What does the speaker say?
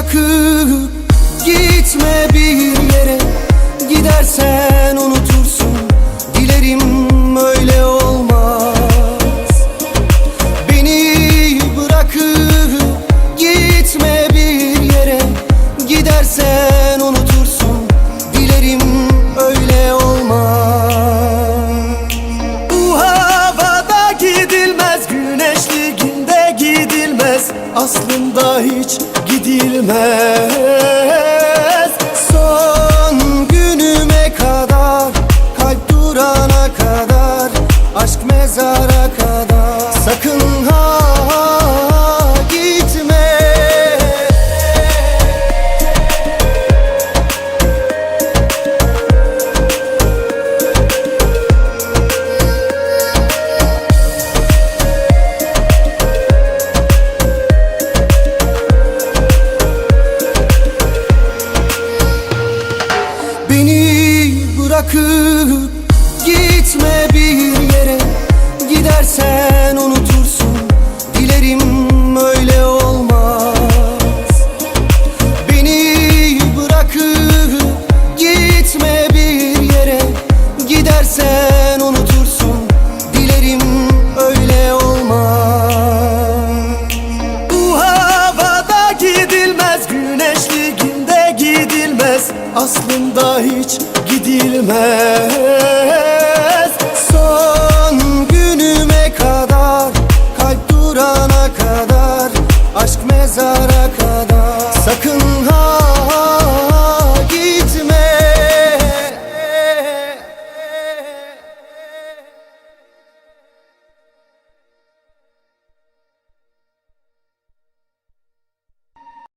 bırakıp gitme bir yere. aslında hiç gidilmez. bırakıp gitme bir yere. Gidersen onu aslında hiç gidilmez.